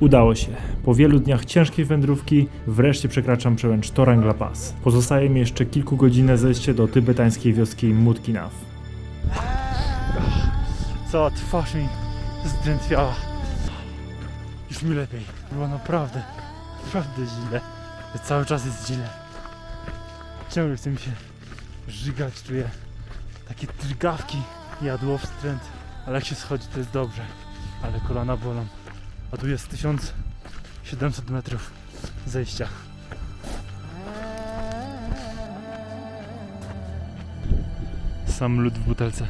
Udało się. Po wielu dniach ciężkiej wędrówki wreszcie przekraczam przełęcz Torangla Pass. Pozostaje mi jeszcze kilkugodzinne zejście do tybetańskiej wioski Mutkinaf. Cała twarz mi zdrętwiała. Już mi lepiej. Było naprawdę, naprawdę źle. Cały czas jest źle. Ciągle chce mi się żygać, czuję takie drgawki, jadło wstręt. Ale jak się schodzi to jest dobrze. Ale kolana bolą. A tu jest 1700 metrów zejścia. Sam lód w butelce.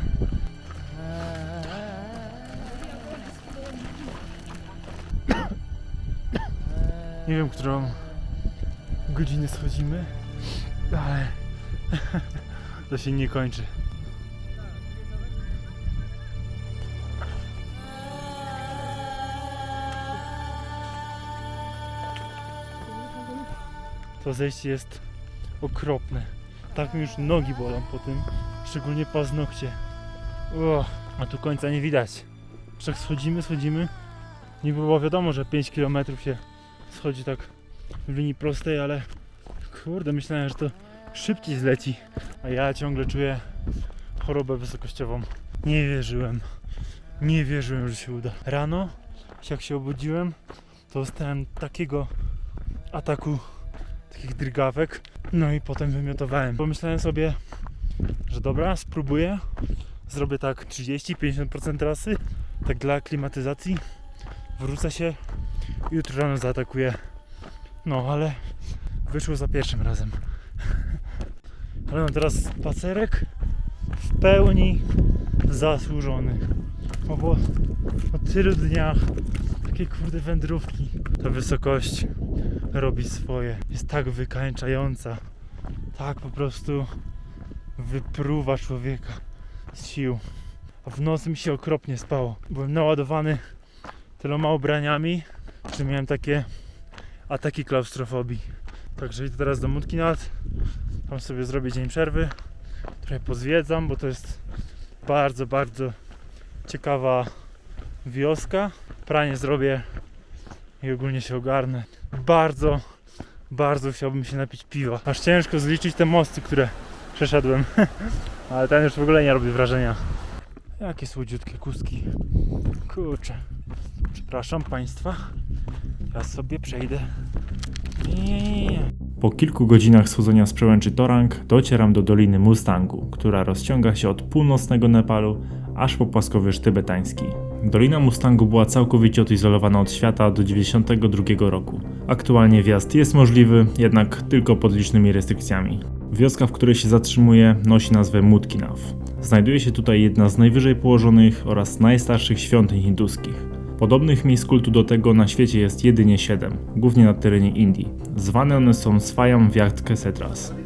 Nie wiem, którą godzinę schodzimy, ale to się nie kończy. To zejście jest okropne. Tak mi już nogi bolą po tym, szczególnie paznokcie. O, a tu końca nie widać. Wszak schodzimy, schodzimy. Niby było wiadomo, że 5 km się schodzi tak w linii prostej, ale kurde, myślałem, że to szybciej zleci, a ja ciągle czuję chorobę wysokościową. Nie wierzyłem, nie wierzyłem, że się uda. Rano, jak się obudziłem, to dostałem takiego ataku, takich drgawek, no i potem wymiotowałem. Pomyślałem sobie, że dobra, spróbuję, zrobię tak 30-50% trasy, tak dla klimatyzacji, wrócę się jutro rano zaatakuję. No, ale wyszło za pierwszym razem. Ale mam teraz spacerek w pełni zasłużony. Bo po, po tylu dniach takiej kurde wędrówki ta wysokość robi swoje. Jest tak wykańczająca. Tak po prostu wypruwa człowieka z sił. A w nocy mi się okropnie spało. Byłem naładowany tyloma ubraniami, że miałem takie ataki klaustrofobii. Także idę teraz do Mutkinat. Tam sobie zrobię dzień przerwy. Trochę pozwiedzam, bo to jest bardzo, bardzo ciekawa wioska. Pranie zrobię i ogólnie się ogarnę. Bardzo, bardzo chciałbym się napić piwa. Aż ciężko zliczyć te mosty, które przeszedłem. Ale ten już w ogóle nie robi wrażenia. Jakie słodziutkie kustki. Kurczę. Przepraszam Państwa. Ja sobie przejdę. Po kilku godzinach schodzenia z przełęczy Torang docieram do Doliny Mustangu, która rozciąga się od północnego Nepalu aż po płaskowyż tybetański. Dolina Mustangu była całkowicie odizolowana od świata do 1992 roku. Aktualnie wjazd jest możliwy, jednak tylko pod licznymi restrykcjami. Wioska, w której się zatrzymuje, nosi nazwę Mutkinaf. Znajduje się tutaj jedna z najwyżej położonych oraz najstarszych świątyń hinduskich. Podobnych miejsc kultu do tego na świecie jest jedynie 7, głównie na terenie Indii. Zwane one są Swayam Vyakt Kesetras.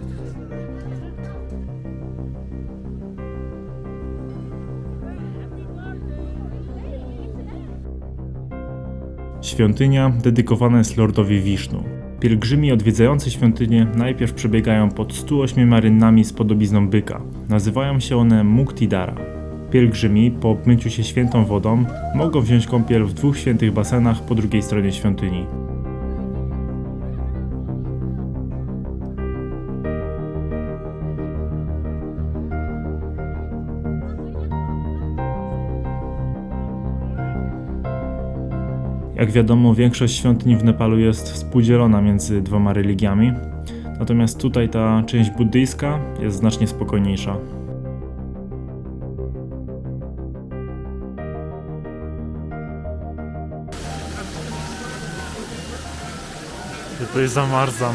Świątynia dedykowana jest Lordowi Wisznu. Pielgrzymi odwiedzający świątynię najpierw przebiegają pod 108 rynnami z podobizną byka. Nazywają się one Muktidara. Pielgrzymi po obmyciu się świętą wodą mogą wziąć kąpiel w dwóch świętych basenach po drugiej stronie świątyni. Jak wiadomo, większość świątyń w Nepalu jest współdzielona między dwoma religiami, natomiast tutaj ta część buddyjska jest znacznie spokojniejsza. Tutaj zamarzam.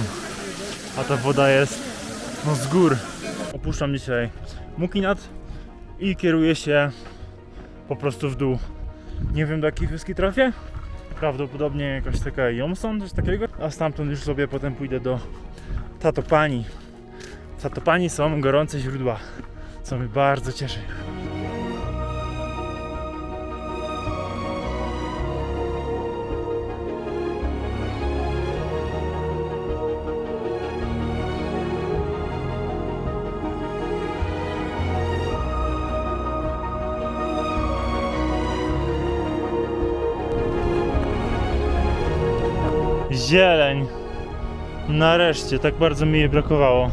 A ta woda jest no z gór. Opuszczam dzisiaj Mukinat i kieruję się po prostu w dół. Nie wiem do jakiej wioski trafię. Prawdopodobnie jakaś taka Jomson, coś takiego. A stamtąd już sobie potem pójdę do Tatopani. Tatopani są gorące źródła, co mnie bardzo cieszy. Zieleń. Nareszcie, tak bardzo mi jej brakowało.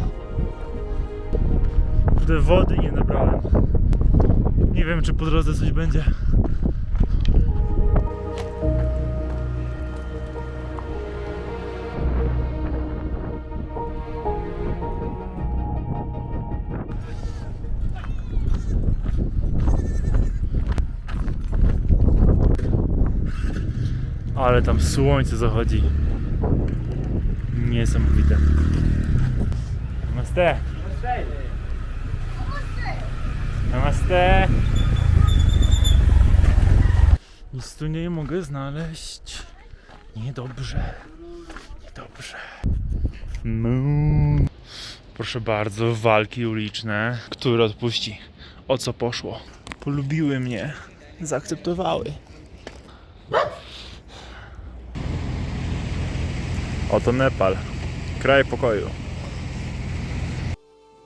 Kurde, wody nie nabrałem. Nie wiem, czy po drodze coś będzie. Ale tam słońce zachodzi. Niesamowite. Namaste. Namaste. Nic tu nie mogę znaleźć. Niedobrze. Niedobrze. Mu. Proszę bardzo, walki uliczne. Który odpuści? O co poszło? Polubiły mnie. Zaakceptowały. Oto Nepal. Kraj pokoju.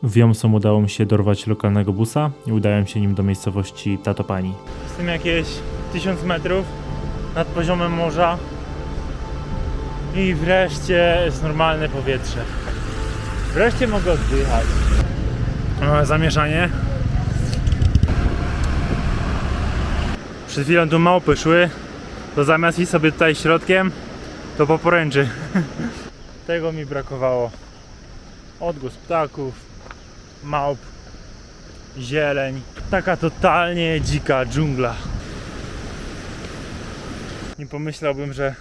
Wiomsom udało mi się dorwać lokalnego busa i udałem się nim do miejscowości Tatopani. Jestem jakieś 1000 metrów nad poziomem morza i wreszcie jest normalne powietrze. Wreszcie mogę oddychać. Małe zamieszanie. Przed chwilą tu małpy szły, to zamiast iść sobie tutaj środkiem, to po poręczy. Tego mi brakowało. Odgłos ptaków, małp, zieleń. Taka totalnie dzika dżungla. Nie pomyślałbym, że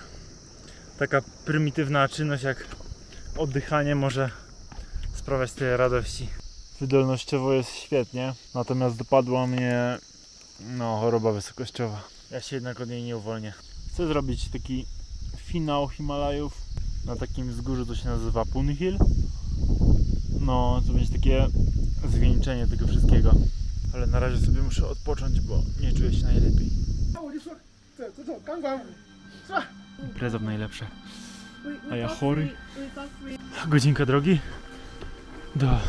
taka prymitywna czynność jak oddychanie może sprawiać tyle radości. Wydolnościowo jest świetnie, natomiast dopadła mnie no, choroba wysokościowa. Ja się jednak od niej nie uwolnię. Chcę zrobić taki finał Himalajów na takim wzgórzu, co się nazywa Punhill. No, to będzie takie zwieńczenie tego wszystkiego. Ale na razie sobie muszę odpocząć, bo nie czuję się najlepiej. Impreza w najlepsze. A ja chory. Godzinka drogi do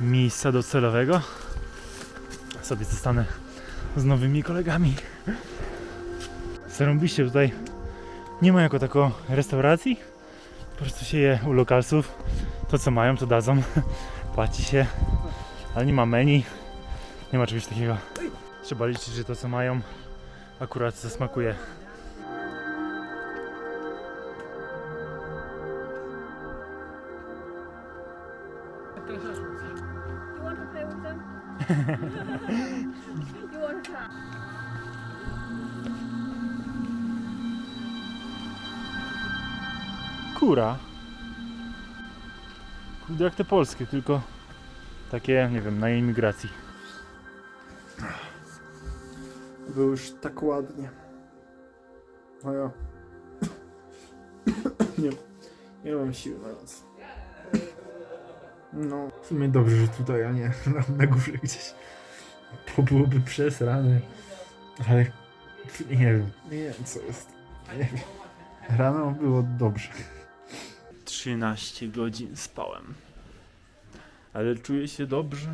miejsca docelowego. Sobie zostanę z nowymi kolegami. Zarąbiście tutaj nie ma jako tako restauracji. Po prostu się je u lokalsów. To co mają to dadzą. Płaci się. Ale nie ma menu. Nie ma czegoś takiego. Trzeba liczyć, że to co mają akurat zasmakuje. You want to play with them? Kura. Kurde jak te polskie, tylko takie, nie wiem, na imigracji. Było już tak ładnie. A ja. nie, nie mam siły na nic. No, w sumie dobrze, że tutaj, a nie na, na górze gdzieś. Bo byłoby przesrane. Ale nie wiem, nie wiem co jest. Nie wiem. Rano było dobrze. 13 godzin spałem. Ale czuję się dobrze.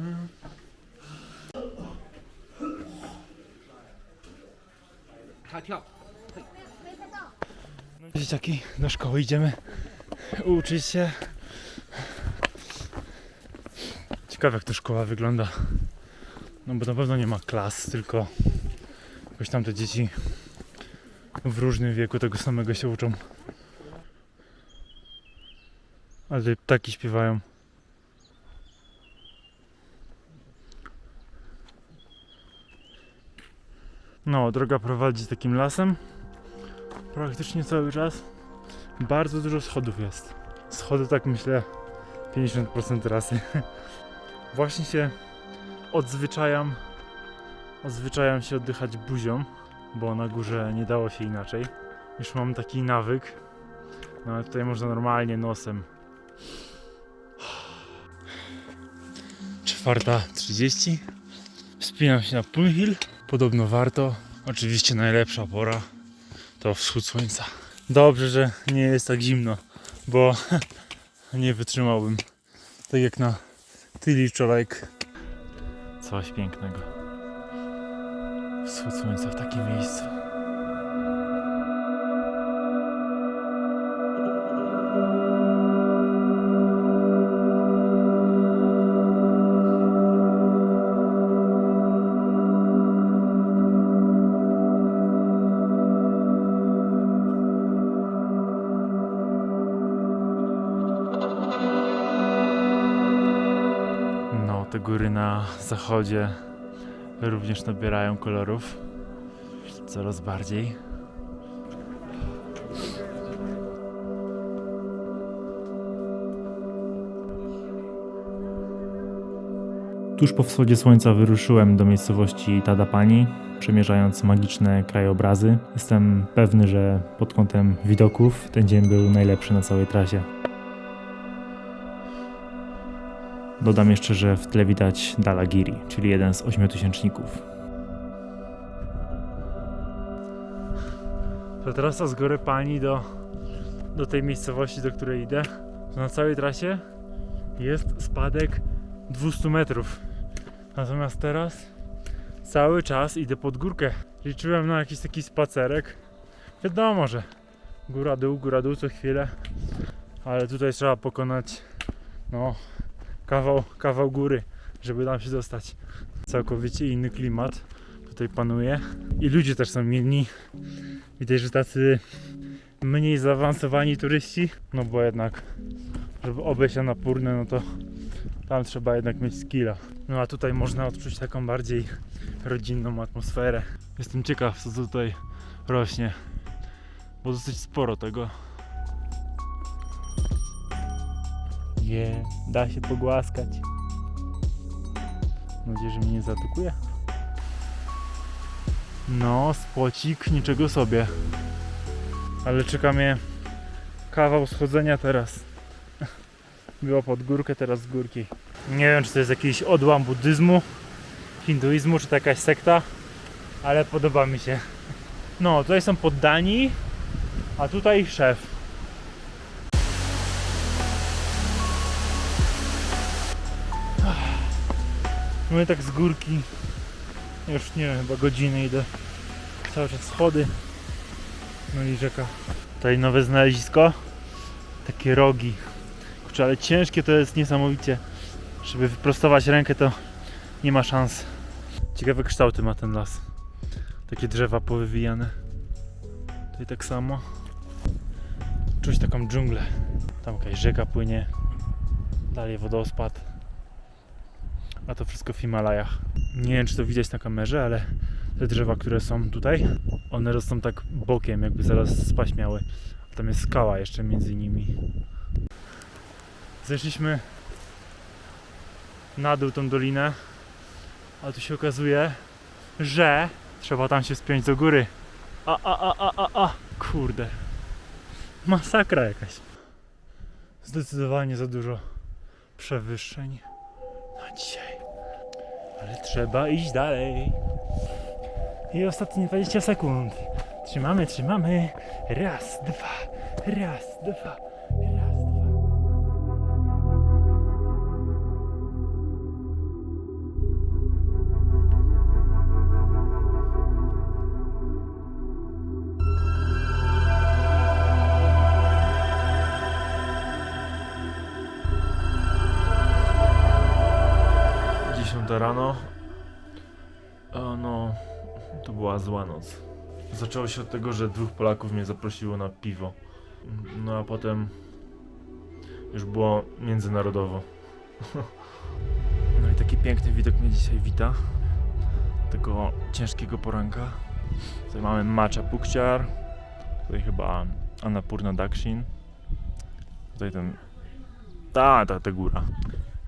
No, dzieciaki, do szkoły idziemy uczyć się. Ciekawe jak to szkoła wygląda. No bo na pewno nie ma klas, tylko jakoś tam te dzieci w różnym wieku tego samego się uczą. Ale tutaj ptaki śpiewają. No, droga prowadzi takim lasem. Praktycznie cały czas. Bardzo dużo schodów jest. Schody tak myślę 50% trasy. Właśnie się odzwyczajam. Odzwyczajam się oddychać buzią, bo na górze nie dało się inaczej. Już mam taki nawyk. No ale tutaj można normalnie nosem Czwarta 30. Wspinam się na Punhill. Podobno warto. Oczywiście najlepsza pora to wschód słońca. Dobrze, że nie jest tak zimno, bo nie wytrzymałbym. Tak jak na Tyli wczoraj. Coś pięknego. Wschód słońca w takim miejscu. Zachodzie również nabierają kolorów coraz bardziej. Tuż po wschodzie słońca wyruszyłem do miejscowości Tadapani, przemierzając magiczne krajobrazy. Jestem pewny, że pod kątem widoków ten dzień był najlepszy na całej trasie. Dodam jeszcze, że w tle widać Dalagiri, czyli jeden z ośmiotysięczników. To trasa z góry Pani do, do tej miejscowości, do której idę, na całej trasie jest spadek 200 metrów. Natomiast teraz cały czas idę pod górkę. Liczyłem na jakiś taki spacerek. Wiadomo, że góra dół, góra dół co chwilę, ale tutaj trzeba pokonać no kawał, kawał góry, żeby tam się dostać. Całkowicie inny klimat tutaj panuje i ludzie też są inni. Widać, że tacy mniej zaawansowani turyści, no bo jednak, żeby obejść Annapurnę, no to tam trzeba jednak mieć skilla. No a tutaj można odczuć taką bardziej rodzinną atmosferę. Jestem ciekaw, co tutaj rośnie, bo dosyć sporo tego. Je, da się pogłaskać. Mam nadzieję, że mnie nie zaatakuje. No, spocik, niczego sobie. Ale czeka mnie kawał schodzenia teraz. Było pod górkę, teraz z górki. Nie wiem, czy to jest jakiś odłam buddyzmu, hinduizmu, czy to jakaś sekta, ale podoba mi się. No, tutaj są poddani, a tutaj szef. I tak z górki już nie wiem, chyba godziny idę. Cały czas schody. No i rzeka. Tutaj nowe znalezisko. Takie rogi. Kurczę, ale ciężkie to jest niesamowicie. Żeby wyprostować rękę to nie ma szans. Ciekawe kształty ma ten las. Takie drzewa powywijane. Tutaj tak samo. Czuć taką dżunglę. Tam jakaś rzeka płynie. Dalej wodospad. A to wszystko w Himalajach. Nie wiem, czy to widać na kamerze, ale te drzewa, które są tutaj, one rosną tak bokiem, jakby zaraz spaść miały. A tam jest skała jeszcze między nimi. Zeszliśmy na dół tą dolinę, a tu się okazuje, że trzeba tam się spiąć do góry. A, a, a, a, a, a, kurde. Masakra jakaś. Zdecydowanie za dużo przewyższeń dzisiaj. Ale trzeba iść dalej. I ostatnie 20 sekund. Trzymamy, trzymamy. Raz, dwa, raz, dwa, Dziesiąta rano. O, no, to była zła noc. Zaczęło się od tego, że dwóch Polaków mnie zaprosiło na piwo. No a potem już było międzynarodowo. No i taki piękny widok mnie dzisiaj wita. Tego ciężkiego poranka. Tutaj mamy Macza Pukciar. Tutaj chyba Annapurna Dakshin. Tutaj ten... Ta, ta, ta góra.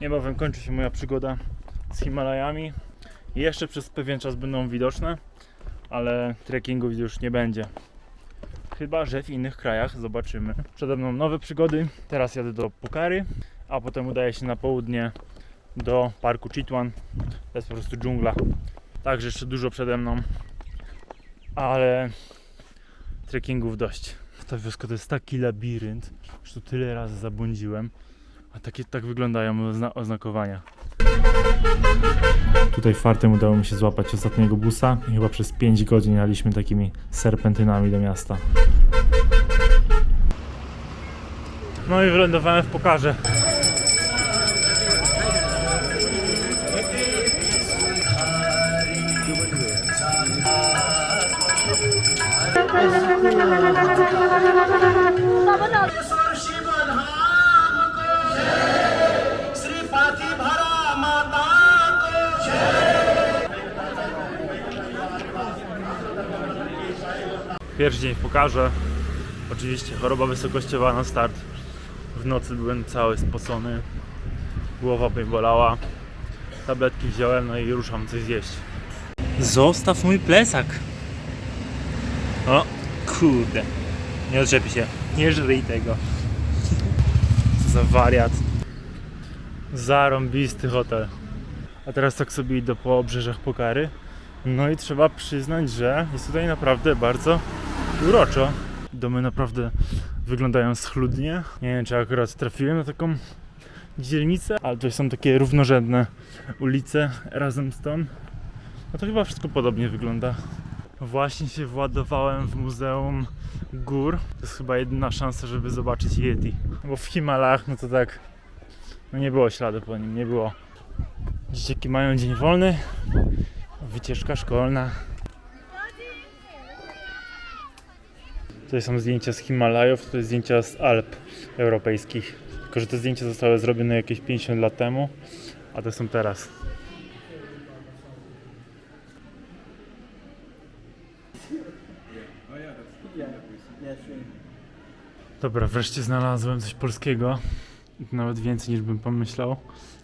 Niebawem kończy się moja przygoda z Himalajami. Jeszcze przez pewien czas będą widoczne, ale trekkingów już nie będzie. Chyba, że w innych krajach zobaczymy. Przede mną nowe przygody. Teraz jadę do Pukary, a potem udaję się na południe do parku Chitwan. To jest po prostu dżungla. Także jeszcze dużo przede mną, ale trekkingów dość. Ta wioska to jest taki labirynt, że tu tyle razy zabłądziłem, a takie tak wyglądają ozna- oznakowania. Tutaj fartem udało mi się złapać ostatniego busa i chyba przez 5 godzin jechaliśmy takimi serpentynami do miasta. No i wylądowałem w Pokarze. Shri Pierwszy dzień pokażę. Oczywiście choroba wysokościowa na start. W nocy byłem cały spocony. Głowa mnie bolała. Tabletki wziąłem, no i ruszam coś zjeść. Zostaw mój plecak. O, kurde. Nie odczepi się. Nie żryj tego. Co za wariat. Zarąbisty hotel. A teraz tak sobie idę po obrzeżach Pokary. No i trzeba przyznać, że jest tutaj naprawdę bardzo uroczo. Domy naprawdę wyglądają schludnie. Nie wiem, czy akurat trafiłem na taką dzielnicę, ale tutaj są takie równorzędne ulice razem z tą. No to chyba wszystko podobnie wygląda. Właśnie się władowałem w Muzeum Gór. To jest chyba jedyna szansa, żeby zobaczyć Yeti. Bo w Himalajach, no to tak, no nie było śladu po nim, nie było. Dzieciaki mają dzień wolny, wycieczka szkolna. Tutaj są zdjęcia z Himalajów, tutaj zdjęcia z Alp europejskich. Tylko, że te zdjęcia zostały zrobione jakieś 50 lat temu, a te są teraz. Dobra, wreszcie znalazłem coś polskiego. Nawet więcej niż bym pomyślał.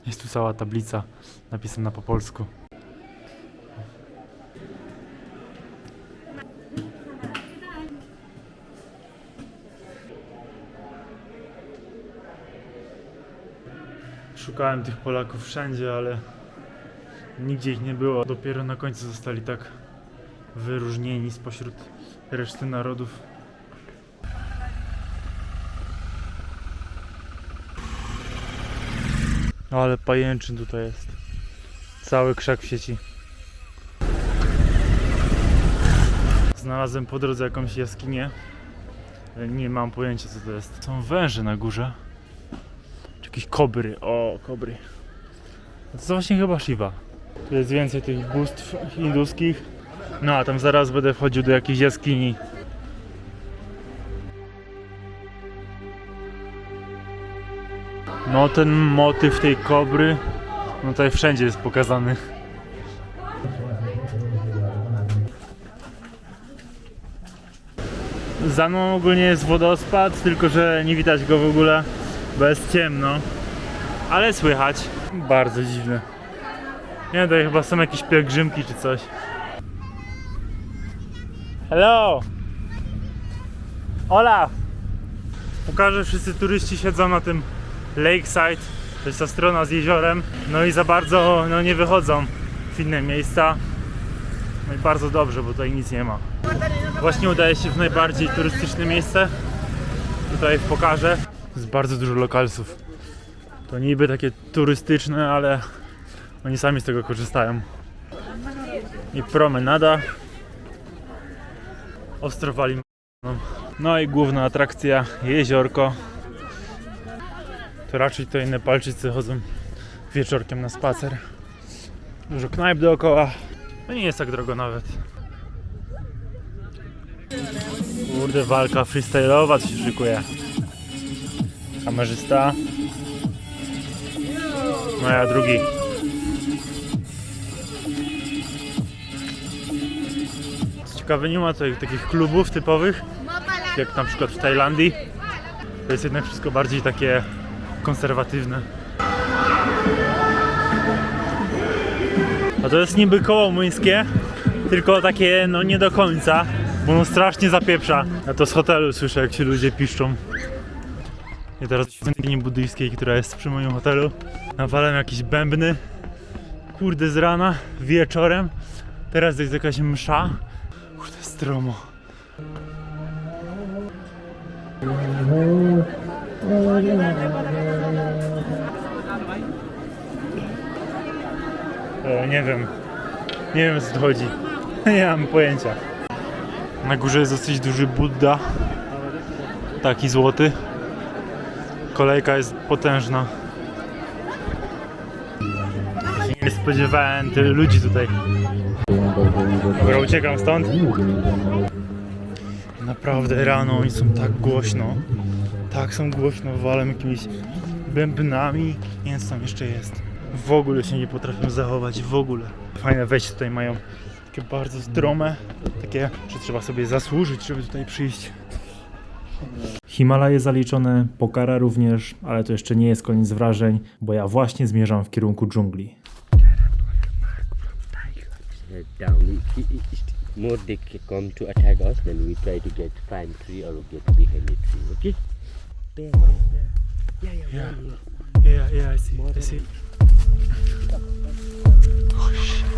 Jest tu cała tablica napisana po polsku. Szukałem tych Polaków wszędzie, ale nigdzie ich nie było. Dopiero na końcu zostali tak wyróżnieni spośród reszty narodów. No ale pajęczyn tutaj jest. Cały krzak w sieci. Znalazłem po drodze jakąś jaskinię. Nie mam pojęcia co to jest. Są węże na górze. Jakieś kobry. O, kobry. No To są właśnie chyba Shiva. Tu jest więcej tych bóstw hinduskich. No a tam zaraz będę wchodził do jakiejś jaskini. No ten motyw tej kobry, no tutaj wszędzie jest pokazany. Za mną ogólnie jest wodospad, tylko że nie widać go w ogóle, bo jest ciemno. Ale słychać. Bardzo dziwne. Nie, tutaj chyba są jakieś pielgrzymki czy coś. Hello! Olaf! Pokażę, wszyscy turyści siedzą na tym Lakeside, to jest ta strona z jeziorem, no i za bardzo no, nie wychodzą w inne miejsca. No i bardzo dobrze, bo tutaj nic nie ma. Właśnie udaje się w najbardziej turystyczne miejsce. Tutaj pokażę. Jest bardzo dużo lokalsów. To niby takie turystyczne, ale oni sami z tego korzystają. I promenada. Ostrowali. No i główna atrakcja jeziorko. To raczej tutaj Nepalczycy chodzą wieczorkiem na spacer. Dużo knajp dookoła. No nie jest tak drogo nawet. Kurde, walka freestyle'owa się szykuje. Kamerzysta. No ja drugi. Ciekawe, nie ma tutaj takich klubów typowych, jak na przykład w Tajlandii. To jest jednak wszystko bardziej takie konserwatywne. A to jest niby koło młyńskie, tylko takie no nie do końca, bo ono strasznie zapieprza. Ja to z hotelu słyszę jak się ludzie piszczą. I teraz w centynie buddyjskiej, która jest przy moim hotelu, nawalam jakieś bębny. Kurde z rana, wieczorem. Teraz jest jakaś msza. Kurde stromo. E, nie wiem. Nie wiem o co tu chodzi. Nie mam pojęcia. Na górze jest dosyć duży Buddha. Taki złoty. Kolejka jest potężna. Się Nie spodziewałem tylu ludzi tutaj. Dobra, uciekam stąd. Naprawdę rano oni są tak głośno. Tak są głośno, walą jakimiś bębnami. Nie wiem co tam jeszcze jest. W ogóle się nie potrafią zachować, w ogóle. Fajne wejście tutaj mają. takie bardzo strome, takie, że trzeba sobie zasłużyć, żeby tutaj przyjść. Himalaje zaliczone, Pokara również, ale to jeszcze nie jest koniec wrażeń, bo ja właśnie zmierzam w kierunku dżungli. more they come to attack us, then we try to get find tree or get behind the tree. Okay? There, there, there. Yeah, yeah, Yeah. I see, I see. White